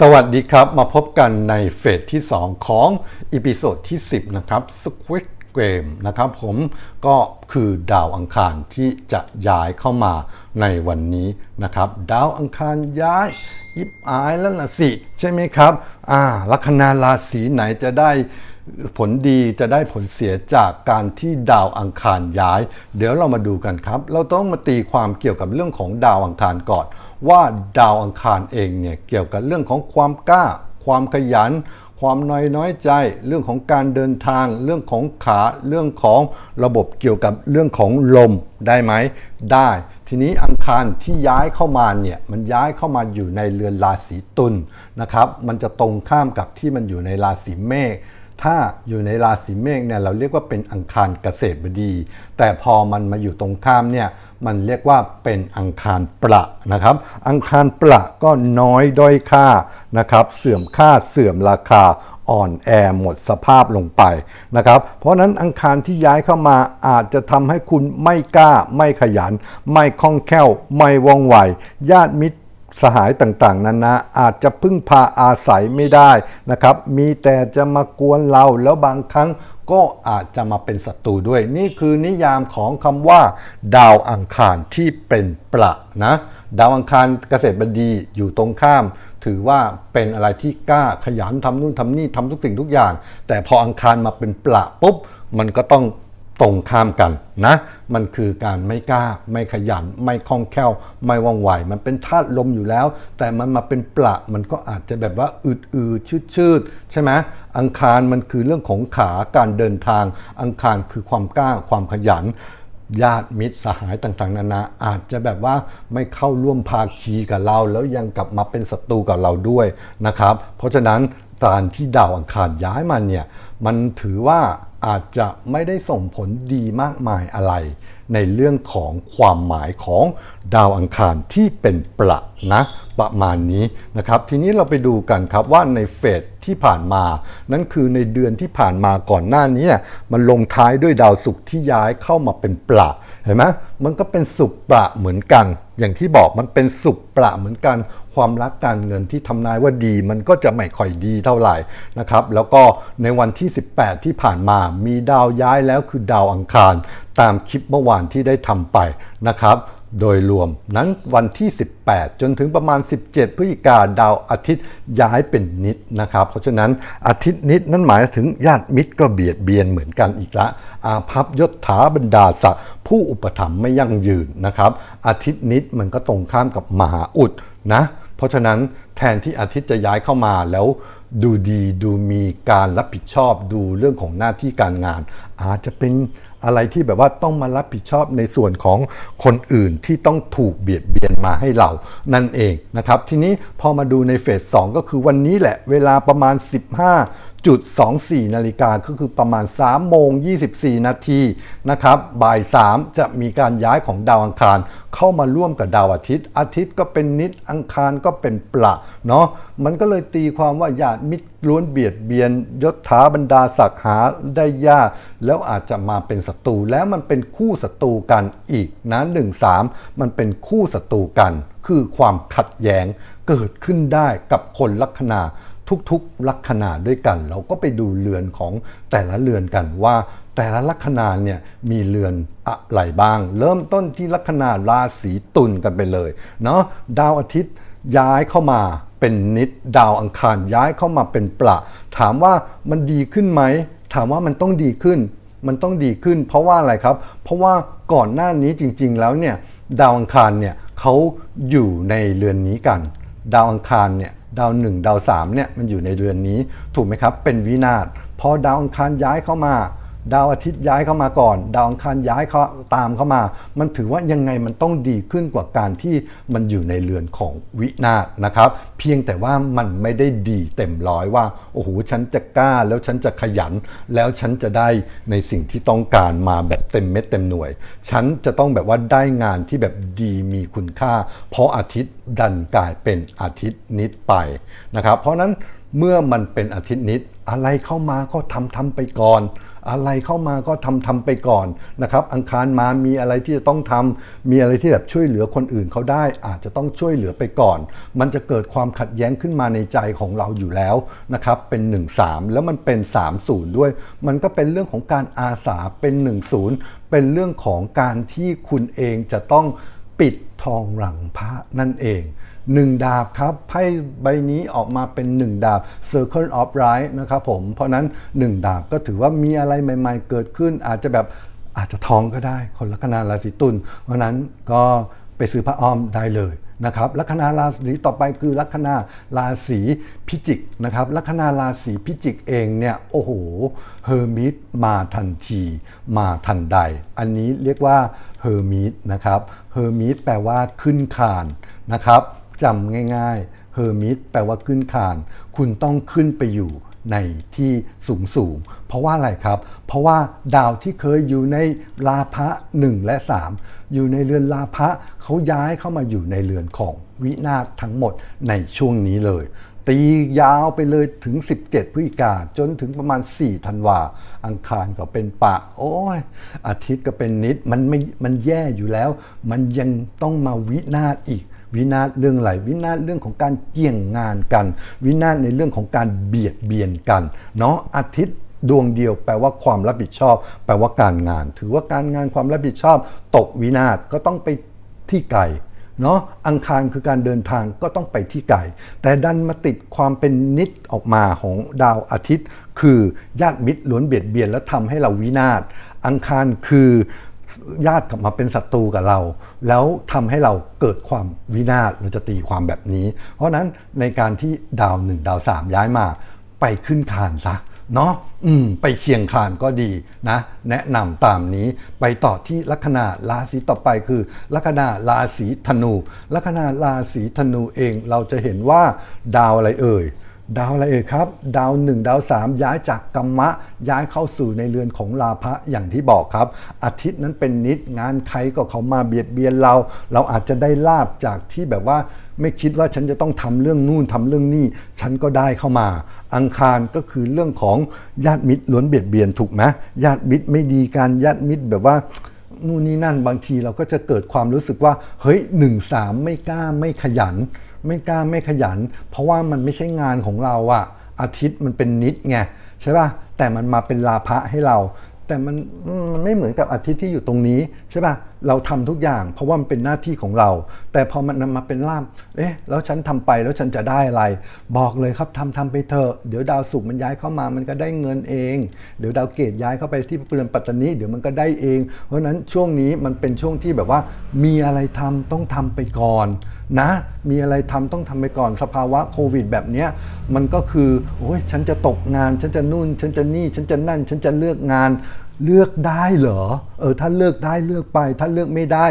สวัสดีครับ มาพบกันในเฟสที่ 2 ของอีพิโซดที่ 10 นะครับ Squid Game นะครับผมก็คือดาวอังคารที่จะย้ายเข้ามาในวันนี้นะครับ ดาวอังคารย้ายยิบอายแล้วล่ะสิ ใช่ไหมครับ อ่าลัคนาราศีไหนจะได้ ผลดีจะได้ผลเสียจากการที่ดาวอังคารย้าย เดี๋ยวเรามาดูกันครับ เราต้องมาตีความเกี่ยวกับเรื่องของดาวอังคารก่อน ว่าดาวอังคารเองเนี่ยเกี่ยวกับเรื่องของความกล้า ความขยัน ความน้อยน้อยใจ เรื่องของการเดินทาง เรื่องของขาเรื่องของระบบเกี่ยวกับเรื่องของลมได้ไหมได้ ทีนี้อังคารที่ย้ายเข้ามาเนี่ยมันย้ายเข้ามาอยู่ในเรือนราศีตุลนะครับ มันจะตรงข้ามกับที่มันอยู่ในราศีเมษ ถ้าอยู่ในราศีเมษเนี่ยเราเรียกว่าเป็นอังคารเกษตรบดี แต่พอมันมาอยู่ตรงข้ามเนี่ยมันเรียกว่าเป็นอังคารประนะครับ อังคารประก็น้อยด้อยค่านะครับ เสื่อมค่าเสื่อมราคาอ่อนแอหมดสภาพลงไปนะครับ เพราะฉะนั้นอังคารที่ย้ายเข้ามาอาจจะทำให้คุณไม่กล้า ไม่ขยัน ไม่คล่องแคล่ว ไม่ว่องไวญาติมิตร สหายต่างๆนั้นนะอาจจะพึ่งพาอาศัยไม่ได้นะครับ มีแต่จะมากวนเราแล้วบางครั้งก็อาจจะมาเป็นศัตรูด้วย นี่คือนิยามของคำว่า ดาวอังคารที่เป็นประนะดาวอังคารเกษตรบดีอยู่ตรงข้าม ถือว่าเป็นอะไรที่กล้าขยันทำนู่นทำนี่ทำทุกสิ่งทุกอย่าง แต่พออังคารมาเป็นประปุ๊บมันก็ต้อง ตรงข้ามกันนะ มันคือการไม่กล้า ไม่ขยัน ไม่คล่องแคล่ว ไม่ว่องไว มันเป็นธาตุลมอยู่แล้ว แต่มันมาเป็นประมันก็อาจจะแบบว่าอืดอืดชืดชืดๆใช่ไหมอังคารมันคือเรื่องของขาการเดินทาง อังคารคือความกล้าความขยันญาติมิตรสหายต่างๆ นานาอาจจะแบบว่าไม่เข้าร่วมภาคีกับเรา แล้วยังกลับมาเป็นศัตรูกับเราด้วยนะครับ เพราะฉะนั้นการที่ดาวอังคารย้ายมาเนี่ย มันถือว่าอาจจะไม่ได้ส่งผลดีมากมายอะไร ในเรื่องของความหมายของดาวอังคารที่เป็นประนะประมาณนี้นะครับ ทีนี้เราไปดูกันครับว่าในเฟสที่ผ่านมา นั่นคือในเดือนที่ผ่านมาก่อนหน้านี้มันลงท้ายด้วยดาวศุกร์ที่ย้ายเข้ามาเป็นประเห็นไหมมันก็เป็นสุขประเหมือนกัน อย่างที่บอกมันเป็นสุขประเหมือนกัน ความรักการเงินที่ทำนายว่าดีมันก็จะไม่ค่อยดีเท่าไหร่นะครับ แล้วก็ในวันที่ 18 ที่ผ่านมามีดาวย้ายแล้วคือดาวอังคาร ตามคลิปเมื่อวานที่ได้ทำไปนะครับโดยรวมนั้นวันที่ 18 จนถึงประมาณ 17 พฤศจิกาดาวอาทิตย์ย้ายเป็นนิดนะครับ เพราะฉะนั้นอาทิตย์นิดนั้นหมายถึงญาติมิตรก็เบียดเบียนเหมือนกันอีกละ อาภัพยศถาบรรดาศักดิ์ผู้อุปถัมภ์ไม่ยั่งยืนนะครับ อาทิตย์นิดมันก็ตรงข้ามกับมหาอุดนะ เพราะฉะนั้นแทนที่อาทิตย์จะย้ายเข้ามาแล้วดูดีดูมีการรับผิดชอบดูเรื่องของหน้าที่การงาน อาจจะเป็นอะไรที่แบบว่าต้องมารับผิดชอบในส่วนของคนอื่นที่ต้องถูกเบียดเบียนมาให้เรานั่นเองนะครับ ทีนี้พอมาดูในเฟส2ก็คือวันนี้แหละเวลาประมาณ 15 24 นาฬิกาก็คือประมาณ 3 โมง 24 นาทีนะครับ บ่าย 3 จะมีการย้ายของดาวอังคาร เข้ามาร่วมกับดาวอาทิตย์ อาทิตย์ก็เป็นนิดอังคารก็เป็นประเนาะมันก็เลยตีความว่าญาติมิตรล้วนเบียดเบียนยศถาบรรดาศักดิ์หาได้ยาก แล้วอาจจะมาเป็นศัตรูแล้วมันเป็นคู่ศัตรูกันอีกนะหนึ่งสามมันเป็นคู่ศัตรูกัน คือความขัดแย้งเกิดขึ้นได้กับคนลัคนา ทุกๆ ลัคนาด้วยกัน เราก็ไปดูเรือนของแต่ละเรือนกันว่า แต่ละลัคนาเนี่ยมีเรือนอะไรบ้าง เริ่มต้นที่ลัคนาราศีตุลกันไปเลยเนาะดาวอาทิตย์ย้ายเข้ามาเป็นนิดดาวอังคารย้ายเข้ามาเป็นประถามว่ามันดีขึ้นไหมถามว่ามันต้องดีขึ้น มันต้องดีขึ้น เพราะว่าอะไรครับ เพราะว่าก่อนหน้านี้จริง ๆ แล้วเนี่ยดาวอังคารเนี่ยเขาอยู่ในเรือนนี้กัน ดาวอังคารเนี่ย ดาวหนึ่งดาวสามเนี่ยมันอยู่ในเรือนนี้ถูกไหมครับ เป็นวินาศพอดาวอังคารย้ายเข้ามา ดาวอาทิตย์ย้ายเข้ามาก่อน ดาวอังคารย้ายเขาตามเข้ามา มันถือว่ายังไงมันต้องดีขึ้นกว่าการที่มันอยู่ในเรือนของวินาศนะครับ เพียงแต่ว่ามันไม่ได้ดีเต็มร้อยว่าโอ้โหฉันจะกล้าแล้วฉันจะขยัน แล้วฉันจะได้ในสิ่งที่ต้องการมาแบบเต็มเม็ดเต็มหน่วย ฉันจะต้องแบบว่าได้งานที่แบบดีมีคุณค่า เพราะอาทิตย์ดันกลายเป็นอาทิตย์นิดไปนะครับ เพราะนั้นเมื่อมันเป็นอาทิตย์นิด อะไรเข้ามาก็ทำทำไปก่อน อะไรเข้ามาก็ทำทำไปก่อนนะครับ อังคารมามีอะไรที่จะต้องทำมีอะไรที่แบบช่วยเหลือคนอื่นเขาได้ อาจจะต้องช่วยเหลือไปก่อน มันจะเกิดความขัดแย้งขึ้นมาในใจของเราอยู่แล้วนะครับ เป็น 1 3 แล้วมันเป็น 3 0 ด้วย มันก็เป็นเรื่องของการอาสาเป็น 1 0 เป็นเรื่องของการที่คุณเองจะต้องปิด ทองหลังพระนั่นเองหนึ่งดาบครับไพ่ใบนี้ออกมาเป็นหนึ่งดาบ Circle of Right นะครับผม เพราะนั้นหนึ่งดาบก็ถือว่ามีอะไรใหม่ ๆ เกิดขึ้น อาจจะแบบอาจจะท้องก็ได้ คนลัคนาราศีตุลเพราะนั้นก็ไปซื้อพระอ้อมได้เลย นะครับลัคนาราศีต่อไปคือลัคนาราศีพิจิกนะครับลัคนาราศีพิจิกเองเนี่ยโอ้โหเฮอร์มิตมาทันที มาทันใด อันนี้เรียกว่าเฮอร์มิตนะครับเฮอร์มิตแปลว่าขึ้นคานนะครับจำง่ายๆเฮอร์มิตแปลว่าขึ้นคาน คุณต้องขึ้นไปอยู่ ในที่สูงสูง เพราะว่าอะไรครับ เพราะว่าดาวที่เคยอยู่ในลาภะ1 และ 3 อยู่ในเรือนลาภะเขาย้ายเข้ามาอยู่ในเรือนของวินาศทั้งหมดในช่วงนี้เลย ตียาวไปเลยถึง 17พฤศจิกาจนถึงประมาณ 4 ธันวา อังคารก็เป็นปะ โอ้ย อาทิตย์ก็เป็นนิด มันไม่ มันแย่อยู่แล้ว มันยังต้องมาวินาศอีก วินาศเรื่องอะไรวินาศเรื่องของการเกี่ยงงานกัน วินาศในเรื่องของการเบียดเบียนกันเนาะอาทิตย์ดวงเดียวแปลว่าความรับผิดชอบ แปลว่าการงาน ถือว่าการงานความรับผิดชอบ ตกวินาศก็ต้องไปที่ไกลเนาะอังคารคือการเดินทางก็ต้องไปที่ไกลแต่ดันมาติดความเป็นนิดออกมาของดาวอาทิตย์ คือญาติมิตรล้วนเบียดเบียนและทำให้เราวินาศอังคารคือ ญาติกลับมาเป็นศัตรูกับเรา แล้วทำให้เราเกิดความวินาศเราจะตีความแบบนี้ เพราะฉะนั้นในการที่ดาวหนึ่งดาวสามย้ายมาไปขึ้นคานซะเนาะอืม ไปเชียงคานก็ดีนะ แนะนำตามนี้ไปต่อที่ลัคนาราศีต่อไปคือ ลัคนาราศีธนู ลัคนาราศีธนูเองเราจะเห็นว่าดาวอะไรเอ่ย ดาวอะไรเอ่ยครับ ดาวหนึ่งดาวสามย้ายจากกรรมะ ย้ายเข้าสู่ในเรือนของลาภะอย่างที่บอกครับ อาทิตย์นั้นเป็นนิดงานใครก็เขามาเบียดเบียนเรา เราอาจจะได้ลาบจากที่แบบว่าไม่คิดว่าฉันจะต้องทำเรื่องนู่นทำเรื่องนี่ฉันก็ได้เข้ามา อังคารก็คือเรื่องของญาติมิตรล้วนเบียดเบียนถูกไหมญาติมิตรไม่ดีการญาติมิตรแบบว่านู่นนี่นั่นบางทีเราก็จะเกิดความรู้สึกว่า เฮ้ยหนึ่งสามไม่กล้าไม่ขยัน ไม่กล้าไม่ขยัน เพราะว่ามันไม่ใช่งานของเราอะอาทิตย์มันเป็นนิดไงใช่ป่ะแต่มันมาเป็นลาภะให้เรา แต่มันมันไม่เหมือนกับอาทิตย์ที่อยู่ตรงนี้ใช่ป่ะเราทำทุกอย่าง เพราะว่ามันเป็นหน้าที่ของเรา แต่พอมันนำมาเป็นลามเอ๊ะแล้วฉันทำไปแล้วฉันจะได้อะไร บอกเลยครับทำทำไปเถอะเดี๋ยวดาวศุกร์มันย้ายเข้ามามันก็ได้เงินเอง เดี๋ยวดาวเกตย้ายเข้าไปที่เรือนปัตตานีเดี๋ยวมันก็ได้เอง เพราะฉะนั้นช่วงนี้มันเป็นช่วงที่แบบว่า มีอะไรทำต้องทำไปก่อน นะ มีอะไรทำต้องทำไปก่อนสภาวะโควิด แบบเนี้ยมันก็คือโอ้ยฉันจะตกงาน ฉันจะนู่น ฉันจะนี่ ฉันจะนั่น ฉันจะเลือกงานเลือกได้เหรอเออถ้าเลือกได้เลือกไป ถ้าเลือกไม่ได้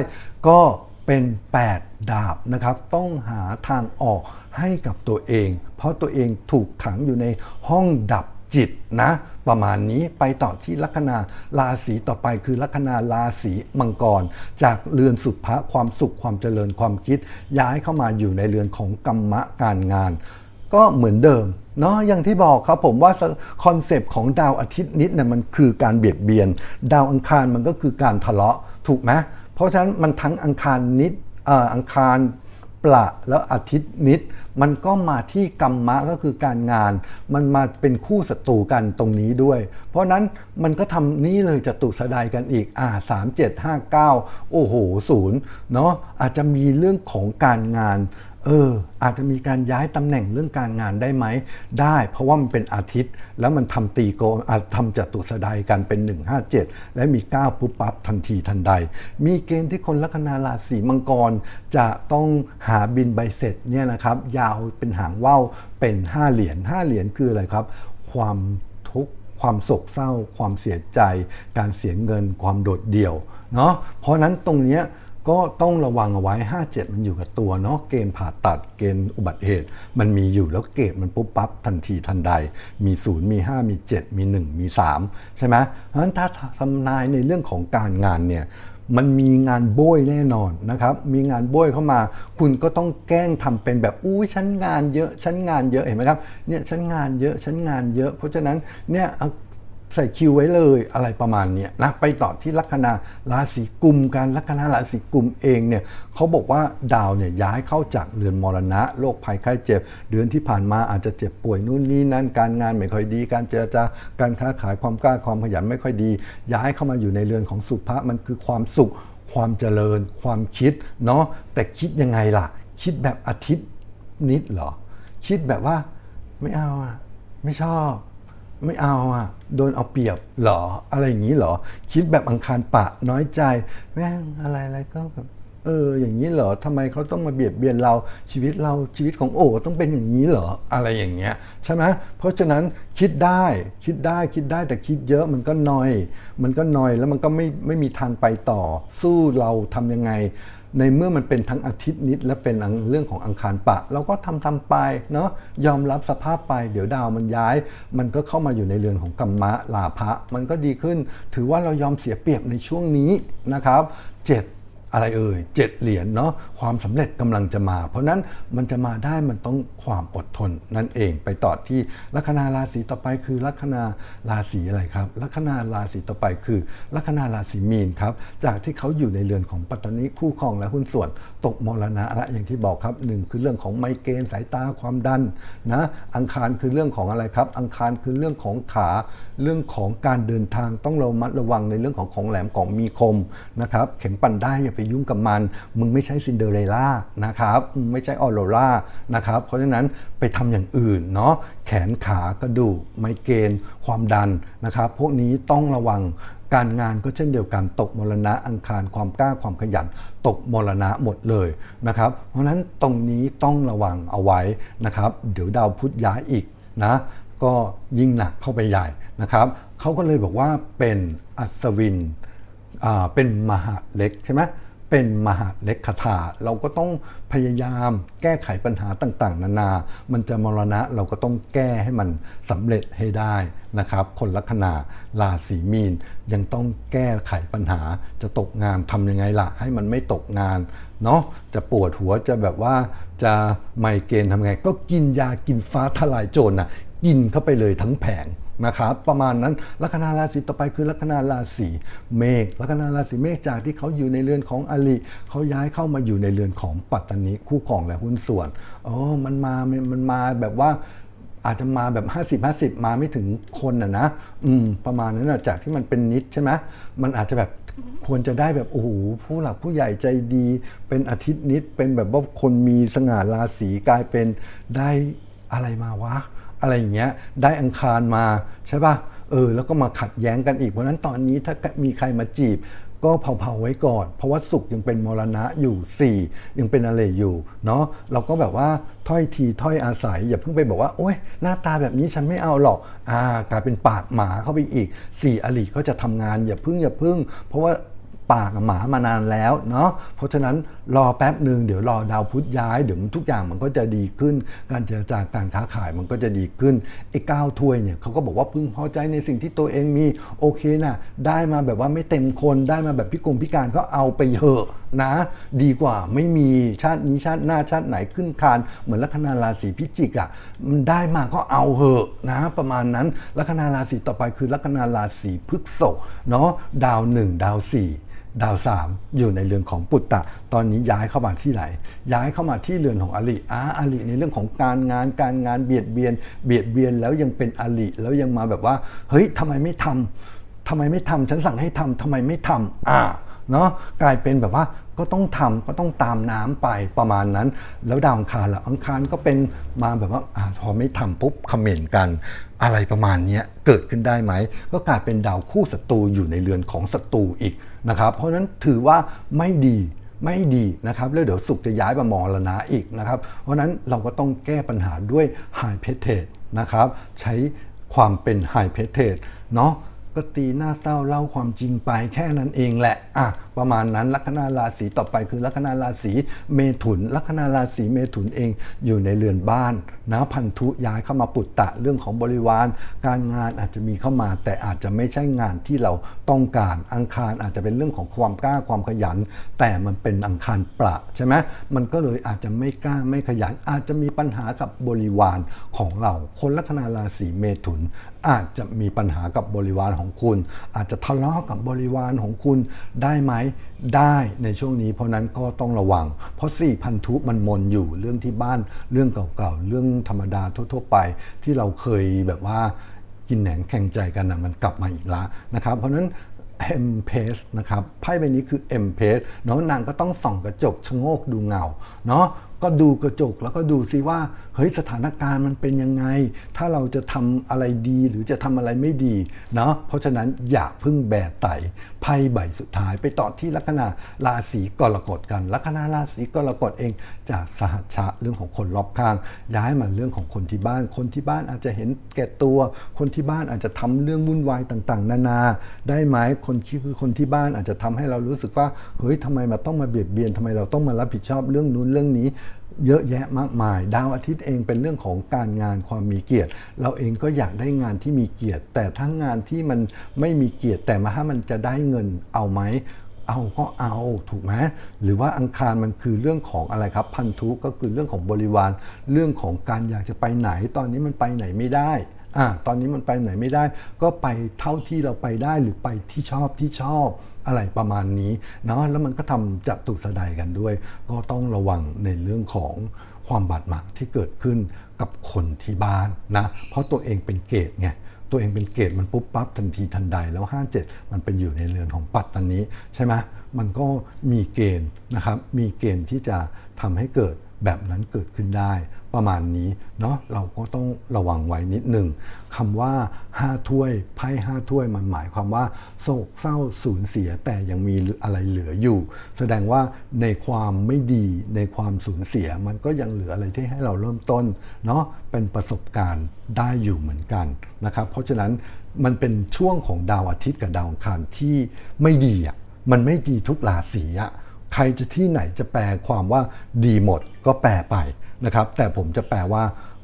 ก็เป็น 8 ดาบนะครับ ต้องหาทางออกให้กับตัวเอง เพราะตัวเองถูกขังอยู่ในห้องดับ จิตนะ ประมาณนี้ไปต่อที่ลัคนาราศีต่อไปคือลัคนาราศีมังกร จากเรือนสุภะความสุขความเจริญความคิด ย้ายเข้ามาอยู่ในเรือนของกรรมะการงาน ก็เหมือนเดิมเนาะอย่างที่บอกครับผมว่าคอนเซปต์ของดาวอาทิตย์นิดเนี่ยมันคือการเบียดเบียน ดาวอังคารมันก็คือการทะเลาะถูกไหมเพราะฉะนั้นมันทั้งอังคารนิดอ่าอังคาร ปละแล้วอาทิตย์นิด มันก็มาที่กรรมะก็คือการงาน มันมาเป็นคู่ศัตรูกันตรงนี้ด้วย เพราะนั้นมันก็ทำนี้เลยจะตุสดายกันอีกอ่าสามเจ็ดห้าเก้าโอ้โหศูนย์เนาะอาจจะมีเรื่องของการงาน เอออาจจะมีการย้ายตำแหน่งเรื่องการงานได้ไหม ได้ เพราะว่ามันเป็นอาทิตย์ แล้วมันทำตีโกอาจทำจัตุสดายกันเป็น 157 และมี 9 ปุ๊บปั๊บทันทีทันใด มีเกณฑ์ที่คนลัคนาราศีมังกร จะต้องหาบินใบเสร็จเนี่ยนะครับ ยาวเป็นหางว่าวเป็น 5 เหรียญ5เหรียญคืออะไรครับ ความทุกข์ความโศกเศร้า ความเสียใจ การเสียเงิน ความโดดเดี่ยวเนาะเพราะนั้นตรงเนี้ย ก็ต้องระวังเอาไว้ 57 มันอยู่กับตัวเนาะเกณฑ์ผ่าตัดเกณฑ์อุบัติเหตุ มันมีอยู่แล้วเกณฑ์มันปุ๊บปั๊บทันทีทันใด มี 0 มี 5 มี 7 มี 1 มี 3 ใช่ไหมเพราะฉะนั้นถ้าทำนายในเรื่องของการงานเนี่ยมันมีงานโบยแน่นอนนะครับ มีงานโบยเข้ามา คุณก็ต้องแกล้งทำเป็นแบบอุ้ยฉันงานเยอะฉันงานเยอะเห็นไหมครับเนี่ยฉันงานเยอะฉันงานเยอะ เพราะฉะนั้นเนี่ย ใส่คิวไว้เลยอะไรประมาณเนี้ยนะไปต่อที่ลัคนาราศีกุมการลัคนาราศีกุมเองเนี่ยเขาบอกว่าดาวเนี่ยย้ายเข้าจากเรือนมรณะโรคภัยไข้เจ็บ เดือนที่ผ่านมาอาจจะเจ็บป่วยนู่นนี่นั่นการงานไม่ค่อยดี การเจรจาการค้าขายความกล้าความขยันไม่ค่อยดี ย้ายเข้ามาอยู่ในเรือนของสุภะมันคือความสุข ความเจริญ ความคิดเนาะแต่คิดยังไงล่ะ คิดแบบอาทิตย์นิดเหรอคิดแบบว่าไม่เอาอะไม่ชอบ ไม่เอาอะโดนเอาเปรียบเหรออะไรอย่างนี้เหรอ คิดแบบอังคารปะน้อยใจแม่งอะไรอะไรก็แบบเอออย่างนี้เหรอทำไมเขาต้องมาเบียดเบียนเราชีวิตเราชีวิตของโอต้องเป็นอย่างนี้เหรออะไรอย่างเงี้ยใช่ไหมเพราะฉะนั้นคิดได้คิดได้คิดได้แต่คิดเยอะมันก็นอย มันก็นอยแล้วมันก็ไม่ไม่มีทางไปต่อ สู้เราทำยังไง ในเมื่อมันเป็นทั้งอาทิตย์นิด และเป็นเรื่องของอังคารปะ เราก็ทำทำไปเนาะยอมรับสภาพไปเดี๋ยวดาวมันย้าย มันก็เข้ามาอยู่ในเรือนของกัมมะลาภะมันก็ดีขึ้น ถือว่าเรายอมเสียเปรียบในช่วงนี้นะครับเจ็ด อะไรเอ่ยเจ็ดเหรียญเนาะความสำเร็จกำลังจะมา เพราะนั้นมันจะมาได้มันต้องความอดทนนั่นเองไปต่อที่ลัคนาราศีต่อไปคือลัคนาราศีอะไรครับ ลัคนาราศีต่อไปคือ ลัคนาราศีมีนครับจากที่เขาอยู่ในเรือนของปัตตานีคู่ครองและหุ้นส่วนตกมรณะและอย่างที่บอกครับหนึ่งคือเรื่องของไมเกรนสายตาความดันนะอังคารคือเรื่องของอะไรครับ อังคารคือเรื่องของขาเรื่องของการเดินทางต้องระมัดระวังในเรื่องของของแหลมของมีคมนะครับเข็มปั่นได้อย่าไปยุ่งกับมัน มึงไม่ใช่ซินเดอเรล่านะครับมึงไม่ใช่ออโรรานะครับเพราะฉะนั้นไปทำอย่างอื่นเนาะแขนขากระดูกไมเกรนความดันนะครับ พวกนี้ต้องระวังการงานก็เช่นเดียวกันตกมรณะอังคารความกล้าความขยัน ตกมรณะหมดเลยนะครับ เพราะฉะนั้นตรงนี้ต้องระวังเอาไว้นะครับ เดี๋ยวดาวพุธย้ายอีกนะก็ยิ่งหนักเข้าไปใหญ่นะครับเขาก็เลยบอกว่าเป็นอัศวินอ่าเป็นมหาเล็กใช่ไหม เป็นมหาเล็กคาถาเราก็ต้องพยายามแก้ไขปัญหาต่างๆ นานา มันจะมรณะเราก็ต้องแก้ให้มันสำเร็จให้ได้นะครับ คนลัคนาราศีมีนยังต้องแก้ไขปัญหาจะตกงานทำยังไงล่ะ ให้มันไม่ตกงานเนาะจะปวดหัวจะแบบว่าจะไมเกรนทำไง ก็กินยากินฟ้าทลายโจรนะกินเข้าไปเลยทั้งแผง นะครับประมาณนั้นลัคนาราศีต่อไปคือลัคนาราศีเมษลัคนาราศีเมษจากที่เขาอยู่ในเรือนของอลิเขาย้ายเข้ามาอยู่ในเรือนของปัตตานีคู่ครองและหุ้นส่วนอ๋อมันมา มันมาแบบว่าอาจจะมาแบบ 50 50 มาไม่ถึงคนอะนะอืมประมาณนั้นนะจากที่มันเป็นนิดใช่ไหมมันอาจจะแบบควรจะได้แบบโอ้โหผู้หลักผู้ใหญ่ใจดี เป็นอาทิตย์นิดเป็นแบบว่าคนมีสง่าราศีกลายเป็นได้อะไรมาวะ อะไรอย่างเงี้ยได้อังคารมาใช่ป่ะเออแล้วก็มาขัดแย้งกันอีกเพราะนั้นตอนนี้ถ้ามีใครมาจีบก็เผาๆไว้ก่อน เพราะว่าสุขยังเป็นมรณะอยู่ 4 ยังเป็นอะไรอยู่เนาะเราก็แบบว่าถ้อยทีถ้อยอาศัย อย่าเพิ่งไปบอกว่า โอ๊ยหน้าตาแบบนี้ฉันไม่เอาหรอกอ่ากลายเป็นปากหมาเข้าไปอีก 4อลิก็จะทำงานอย่าเพิ่งอย่าเพิ่ง เพราะว่า ปากกับหมามานานแล้วเนาะเพราะฉะนั้นรอแป๊บหนึ่งเดี๋ยวรอดาวพุธย้ายเดี๋ยวทุกอย่างมันก็จะดีขึ้น การเจรจาการค้าขายมันก็จะดีขึ้นไอ้ก้าวถ้วยเนี่ยเขาก็บอกว่าพึงพอใจในสิ่งที่ตัวเองมีโอเคนะได้มาแบบว่าไม่เต็มคนได้มาแบบพิกลพิการก็เอาไปเถอะนะ ดีกว่าไม่มีชาตินี้ชาติหน้าชาติไหนขึ้นคาน เหมือนลัคนาราศีพิจิกอะ่ะมันได้มาก็เอาเหอะนะประมาณนั้นลัคนาราศีต่อไปคือลัคนาราศีพฤษภเนาะดาวหนึ่งดาวสี่ ดาวสามอยู่ในเรือนของปุตตะ ตอนนี้ย้ายเข้ามาที่ไหน ย้ายเข้ามาที่เรือนของอลิอ่าอลิในเรื่องของการงานการงานเบียดเบียน เบียดเบียนแล้วยังเป็นอลิแล้วยังมาแบบว่า เฮ้ยทำไมไม่ทำทำไมไม่ทำฉันสั่งให้ทำทำไมไม่ทำอ่าเนาะกลายเป็นแบบว่า ก็ต้องทำก็ต้องตามน้ำไปประมาณนั้น แล้วดาวอังคารล่ะอังคารก็เป็นมาแบบว่าอาพอไม่ทำปุ๊บคอมเมนต์กัน อะไรประมาณนี้เกิดขึ้นได้ไหม ก็กลายเป็นดาวคู่ศัตรูอยู่ในเรือนของศัตรูอีกนะครับ เพราะนั้นถือว่าไม่ดีไม่ดีนะครับแล้วเดี๋ยวสุขจะย้ายมามรณะอีกนะครับ เพราะฉะนั้นเราก็ต้องแก้ปัญหาด้วยไฮเพเทสนะครับ ใช้ความเป็นไฮเพเทสเนาะก็ตีหน้าเศร้าเล่าความจริงไปแค่นั้นเองแหละอะประมาณนั้นลัคนาราศีต่อไปคือลัคนาราศีเมถุน ลัคนาราศีเมถุนเองอยู่ในเรือนบ้านนะพันธุย้ายเข้ามาปุตตะเรื่องของบริวาร การงานอาจจะมีเข้ามา แต่อาจจะไม่ใช่งานที่เราต้องการอังคารอาจจะเป็นเรื่องของความกล้าความขยัน แต่มันเป็นอังคารประใช่ไหมมันก็เลยอาจจะไม่กล้าไม่ขยัน อาจจะมีปัญหากับบริวารของเราคนลัคนาราศีเมถุน อาจจะมีปัญหากับบริวารของคุณ อาจจะทะเลาะกับบริวารของคุณได้ไหมได้ในช่วงนี้ เพราะนั้นก็ต้องระวัง เพราะสี่พันธุมันมนอยู่เรื่องที่บ้านเรื่องเก่าๆ เรื่องธรรมดาทั่ว ๆ ไป ที่เราเคยแบบว่ากินแหนงแข่งใจกันนะมันกลับมาอีกแล้วนะครับ เพราะฉะนั้น M p a c e นะครับไพ่ใบนี้คือ M p a c e น้องนางก็ต้องส่องกระจกชะโงกดูเงาเนาะ ก็ดูกระจกแล้วก็ดูซิว่าเฮ้ยสถานการณ์มันเป็นยังไง ถ้าเราจะทำอะไรดีหรือจะทำอะไรไม่ดีเนาะเพราะฉะนั้นอย่าพึ่งแบไตไพ่ใบสุดท้ายไปต่อที่ลัคนาราศีกรกฎกัน ลัคนาราศีกรกฎเองจากสหัชะเรื่องของคนรอบข้าง ย้ายมาเรื่องของคนที่บ้าน คนที่บ้านอาจจะเห็นแก่ตัว คนที่บ้านอาจจะทำเรื่องวุ่นวายต่าง ๆ นานา ได้ไหมคนที่คือคนที่บ้านอาจจะทำให้เรารู้สึกว่าเฮ้ยทำไมมาต้องมาเบียดเบียนทำไมเราต้องมารับผิดชอบเรื่องนู้นเรื่องนี้เยอะแยะมากมาย ดาวอาทิตย์เองเป็นเรื่องของการงานความมีเกียรติ เราเองก็อยากได้งานที่มีเกียรติ แต่ถ้างานที่มันไม่มีเกียรติ แต่มาถ้ามันจะได้เงินเอาไหมเอาก็เอาถูกไหมหรือว่าอังคารมันคือเรื่องของอะไรครับ พันธุก็คือเรื่องของบริวาร เรื่องของการอยากจะไปไหน ตอนนี้มันไปไหนไม่ได้อ่าตอนนี้มันไปไหนไม่ได้ ก็ไปเท่าที่เราไปได้หรือไปที่ชอบที่ชอบ อะไรประมาณนี้เนาะแล้วมันก็ทำจัตุสดายกันด้วย ก็ต้องระวังในเรื่องของความบาดหมางที่เกิดขึ้นกับคนที่บ้านนะเพราะตัวเองเป็นเกตไงตัวเองเป็นเกตมันปุ๊บปั๊บทันทีทันใดแล้ว 57 มันเป็นอยู่ในเรือนของปัตตานี้ใช่ไหมมันก็มีเกณฑ์นะครับมีเกณฑ์ที่จะทำให้เกิดแบบนั้นเกิดขึ้นได้ ประมาณนี้เนาะเราก็ต้องระวังไว้นิดหนึ่งคำว่าห้าถ้วยไพ่ห้าถ้วยมันหมายความว่า โศกเศร้าสูญเสียแต่ยังมีอะไรเหลืออยู่ แสดงว่าในความไม่ดีในความสูญเสียมันก็ยังเหลืออะไรที่ให้เราเริ่มต้นเนาะเป็นประสบการณ์ได้อยู่เหมือนกันนะครับ เพราะฉะนั้นมันเป็นช่วงของดาวอาทิตย์กับดาวอังคารที่ไม่ดีอะมันไม่ดีทุกราศีอะใครจะที่ไหนจะแปลความว่าดีหมดก็แปลไป นะครับ แต่ผมจะแปลว่า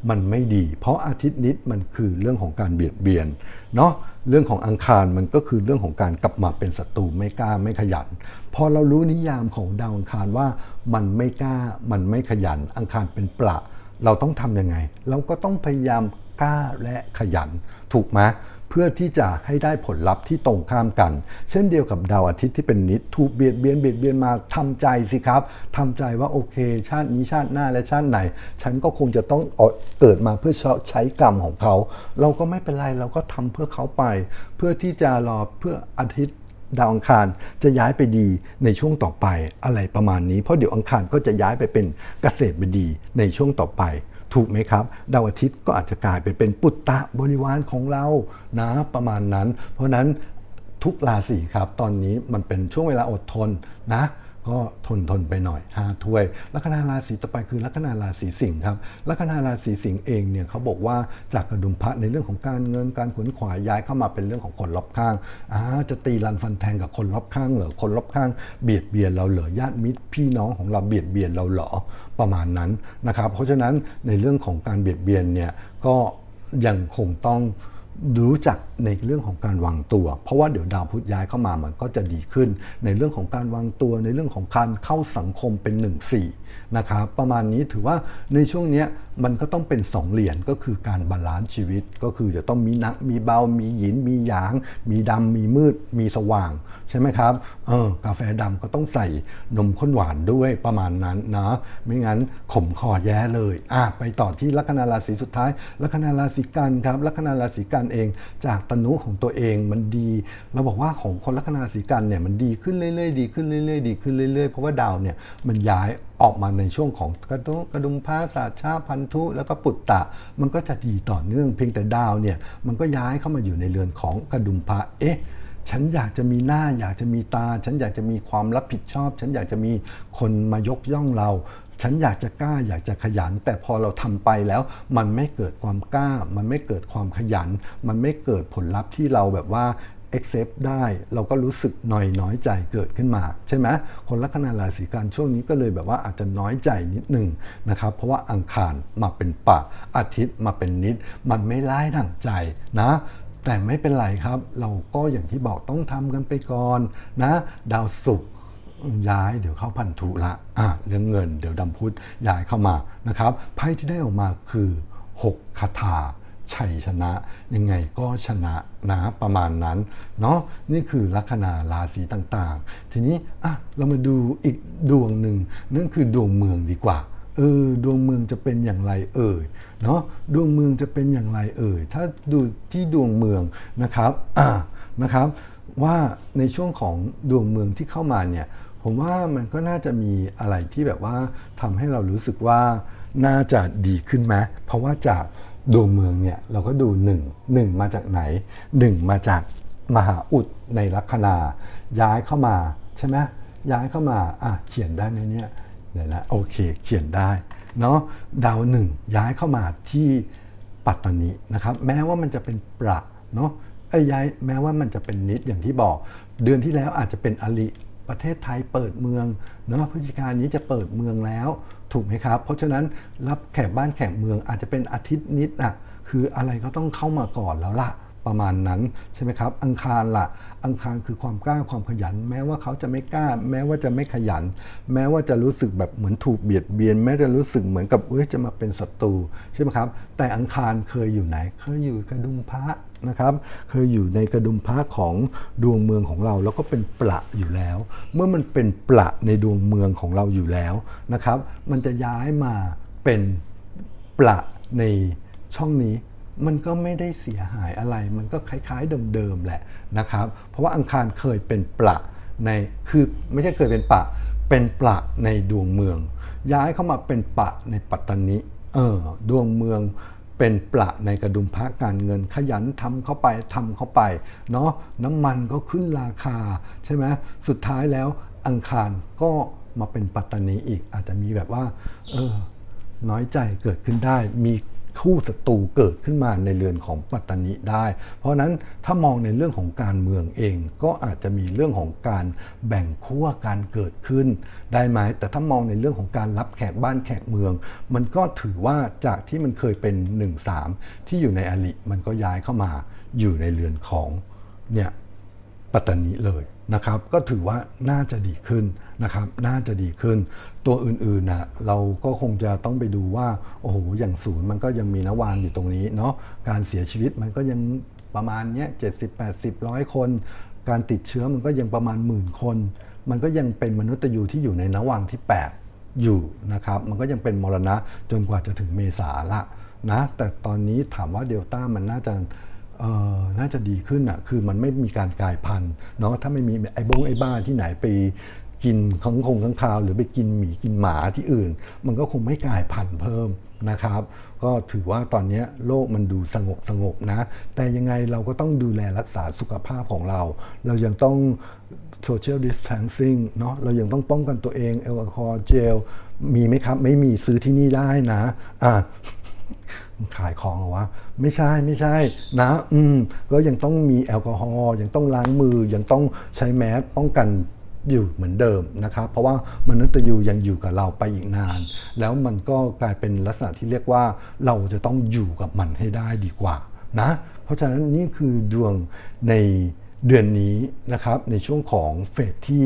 มันไม่ดี เพราะอาทิตย์นิดมันคือเรื่องของการเบียดเบียนเนาะเรื่องของอังคารมันก็คือเรื่องของการกลับมาเป็นศัตรูไม่กล้าไม่ขยัน พอเรารู้นิยามของดาวอังคารว่ามันไม่กล้ามันไม่ขยัน อังคารเป็นประเราต้องทำยังไง เราก็ต้องพยายามกล้าและขยัน ถูกไหม เพื่อที่จะให้ได้ผลลัพธ์ที่ตรงข้ามกัน เช่นเดียวกับดาวอาทิตย์ที่เป็นนิดถูกเบียดเบียนเบียดเบียนมาทำใจสิครับทำใจว่าโอเค ชาตินี้ชาติหน้าและชาติไหน ฉันก็คงจะต้องเกิดมาเพื่อใช้กรรมของเขา เราก็ไม่เป็นไรเราก็ทำเพื่อเขาไป เพื่อที่จะรอเพื่ออาทิตย์ดาวอังคารจะย้ายไปดีในช่วงต่อไปอะไรประมาณนี้ เพราะเดี๋ยวอังคารก็จะย้ายไปเป็นเกษตรบดีในช่วงต่อไป ถูกไหมครับ ดาวอาทิตย์ก็อาจจะกลายไปเป็นปุตตะบริวารของเรานะประมาณนั้น เพราะฉะนั้นทุกราศีครับ ตอนนี้มันเป็นช่วงเวลาอดทนนะ ก็ทนทนไปหน่อยห้าถ้วย ลัคนาราศีต่อไปคือลัคนาราศีสิงห์ครับ ลัคนาราศีสิงห์เองเนี่ยเขาบอกว่าจากกระดุมพระในเรื่องของการเงินการขนขวายย้ายเข้ามาเป็นเรื่องของคนรอบข้างอ่าจะตีรันฟันแทงกับคนรอบข้างเหรอคนรอบข้างเบียดเบียนเราเหรอญาติมิตรพี่น้องของเราเบียดเบียนเราเหรอประมาณนั้นนะครับเพราะฉะนั้นในเรื่องของการเบียดเบียนเนี่ยก็ยังคงต้องรู้จัก ในเรื่องของการวางตัว เพราะว่าเดี๋ยวดาวพุธย้ายเข้ามามันก็จะดีขึ้น ในเรื่องของการวางตัวในเรื่องของการเข้าสังคมเป็น 1 4นะครับประมาณนี้ถือว่าในช่วงนี้มันก็ต้องเป็น 2 เหรียญก็คือการบาลานซ์ชีวิต ก็คือจะต้องมีหนักมีเบา มีหยินมีหยาง มีดำมีมืด มีสว่าง ใช่ไหมครับเออกาแฟดำก็ต้องใส่นมข้นหวานด้วยประมาณนั้นนะไม่งั้นขมคอแย่เลยอะไปต่อที่ลัคนาราศีสุดท้ายลัคนาราศีกันครับลัคนาราศีกันเองจากตนุของตัวเองมันดีเราบอกว่าของคนลัคนาราศีกันเนี่ยมันดีขึ้นเรื่อยๆดีขึ้นเรื่อยๆดีขึ้นเรื่อยๆเพราะว่าดาวเนี่ยมันย้ายออกมาในช่วงของกระดุกระดุมพระศาสตร์ชาพันธุ แล้วก็ปุตตะ มันก็จะดีต่อเนื่อง เพียงแต่ดาวเนี่ยมันก็ย้ายเข้ามาอยู่ในเรือนของกระดุมพระเอ๊ะฉันอยากจะมีหน้าอยากจะมีตา ฉันอยากจะมีความรับผิดชอบ ฉันอยากจะมีคนมายกย่องเรา ฉันอยากจะกล้าอยากจะขยัน แต่พอเราทำไปแล้วมันไม่เกิดความกล้า มันไม่เกิดความขยัน มันไม่เกิดผลลัพธ์ที่เราแบบว่า accept ได้เราก็รู้สึกหน่อยน้อยใจเกิดขึ้นมา ใช่ไหมคนลัคนาราศีกันช่วงนี้ก็เลยแบบว่าอาจจะน้อยใจนิดหนึ่งนะครับ เพราะว่าอังคารมาเป็นปะอาทิตย์มาเป็นนิด มันไม่ร้ายดั่งใจนะแต่ไม่เป็นไรครับ เราก็อย่างที่บอกต้องทำกันไปก่อนนะ ดาวศุกร์ ย้ายเดี๋ยวเข้าพันธุละอะเรื่องเงิน เดี๋ยวดำพุธย้ายเข้ามานะครับไพ่ที่ได้ออกมาคือ 6 คาถาชัยชนะ ยังไงก็ชนะนะประมาณนั้นเนาะนี่คือลัคนาราศีต่างๆ ทีนี้อะเรามาดูอีกดวงหนึ่งนั่นคือดวงเมืองดีกว่าเออดวงเมืองจะเป็นอย่างไรเอ่ยเนาะดวงเมืองจะเป็นอย่างไรเอ่ยถ้าดูที่ดวงเมืองนะครับอ่านะครับ ว่าในช่วงของดวงเมืองที่เข้ามาเนี่ย ผมว่ามันก็น่าจะมีอะไรที่แบบว่าทำให้เรารู้สึกว่าน่าจะดีขึ้นไหมเพราะว่าจากดวงเมืองเนี่ยเราก็ดูหนึ่งหนึ่งมาจากไหนหนึ่งมาจากมหาอุดในลัคนาย้ายเข้ามาใช่ไหมย้ายเข้ามาอะเขียนได้ในนี้เดี๋ยวนะโอเคเขียนได้เนาะดาวหนึ่งย้ายเข้ามาที่ปัตตานีนะครับแม้ว่ามันจะเป็นประเนาะไอ้ย้ายแม้ว่ามันจะเป็นนิดอย่างที่บอก เดือนที่แล้วอาจจะเป็นอลิ ประเทศไทยเปิดเมืองเนาะพฤศจิกายนนี้จะเปิดเมืองแล้วถูกไหมครับ เพราะฉะนั้นรับแขกบ้านแขกเมืองอาจจะเป็นอาทิตย์นิดอะคืออะไรก็ต้องเข้ามาก่อนแล้วล่ะประมาณนั้นใช่ไหมครับ อังคารล่ะ อังคารคือความกล้าความขยัน แม้ว่าเขาจะไม่กล้า แม้ว่าจะไม่ขยัน แม้ว่าจะรู้สึกแบบเหมือนถูกเบียดเบียน แม้จะรู้สึกเหมือนกับเอ้ยจะมาเป็นศัตรูใช่ไหมครับ แต่อังคารเคยอยู่ไหน เคยอยู่กระดุมพระ นะครับเคยอยู่ในกระดุมพระของดวงเมืองของเรา แล้วก็เป็นประอยู่แล้ว เมื่อมันเป็นประในดวงเมืองของเราอยู่แล้วนะครับ มันจะย้ายมาเป็นประในช่องนี้ มันก็ไม่ได้เสียหายอะไร มันก็คล้ายๆเดิมๆแหละนะครับ เพราะว่าอังคารเคยเป็นประในคือไม่ใช่เคยเป็นประเป็นประในดวงเมือง ย้ายเข้ามาเป็นประในปัตตานีเออดวงเมือง เป็นประในกระดุมพระการเงินขยันทำเข้าไปทำเข้าไปเนาะน้ำมันก็ขึ้นราคาใช่ไหมสุดท้ายแล้วอังคารก็มาเป็นปัตตานีอีกอาจจะมีแบบว่าเออน้อยใจเกิดขึ้นได้มี คู่ศัตรูเกิดขึ้นมาในเรือนของปัตตานีได้ เพราะฉะนั้นถ้ามองในเรื่องของการเมืองเอง ก็อาจจะมีเรื่องของการแบ่งขั้วการเกิดขึ้นได้ไหมแต่ถ้ามองในเรื่องของการรับแขกบ้านแขกเมือง มันก็ถือว่าจากที่มันเคยเป็น 1-3 ที่อยู่ในอลิมันก็ย้ายเข้ามาอยู่ในเรือนของเนี่ยปัตตานีเลยนะครับ ก็ถือว่าน่าจะดีขึ้น นะครับน่าจะดีขึ้น ตัวอื่นๆนะเราก็คงจะต้องไปดูว่าโอ้โหอย่างศูนย์มันก็ยังมีนวางอยู่ตรงนี้เนาะการเสียชีวิตมันก็ยังประมาณเนี้ยเจ็ดสิบแปดสิบร้อยคน การติดเชื้อมันก็ยังประมาณหมื่นคน มันก็ยังเป็นมนุษย์ยูที่อยู่ในนวางที่ 8 อยู่นะครับมันก็ยังเป็นมรณะจนกว่าจะถึงเมษาละนะแต่ตอนนี้ถามว่าเดลต้ามันน่าจะเอ่อน่าจะดีขึ้นอะคือมันไม่มีการกลายพันธุ์เนาะถ้าไม่มีไอ้บงไอ้บ้าที่ไหนไป กินของคงข้างคาว หรือไปกินหมีกินหมาที่อื่น มันก็คงไม่กลายพันธุ์เพิ่มนะครับ ก็ถือว่าตอนนี้โลกมันดูสงบสงบนะ แต่ยังไงเราก็ต้องดูแลรักษาสุขภาพของเรา เรายังต้อง social distancing เนาะเรายังต้องป้องกันตัวเองแอลกอฮอล์เจล มีไหมครับ ไม่มีซื้อที่นี่ได้นะอ่าขายของเหรอวะไม่ใช่ไม่ใช่นะ อืมก็ยังต้องมีแอลกอฮอล์ยังต้องล้างมือยังต้องใช้แมสป้องกัน อยู่เหมือนเดิมนะครับ เพราะว่ามนุษย์ยูยังอยู่กับเราไปอีกนาน แล้วมันก็กลายเป็นลักษณะที่เรียกว่าเราจะต้องอยู่กับมันให้ได้ดีกว่านะเพราะฉะนั้นนี่คือดวงในเดือนนี้นะครับในช่วงของเฟสที่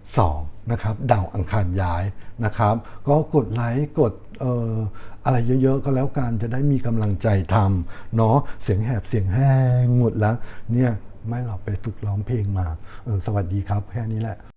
2นะครับดาวอังคารย้ายนะครับ ก็กดไลค์กดอะไรเยอะๆก็แล้วกันจะได้มีกำลังใจทำเนาะเสียงแหบเสียงแห้งหมดแล้วเนี่ย ไม่เราไปฝึกร้องเพลงมาเออสวัสดีครับแค่นี้แหละ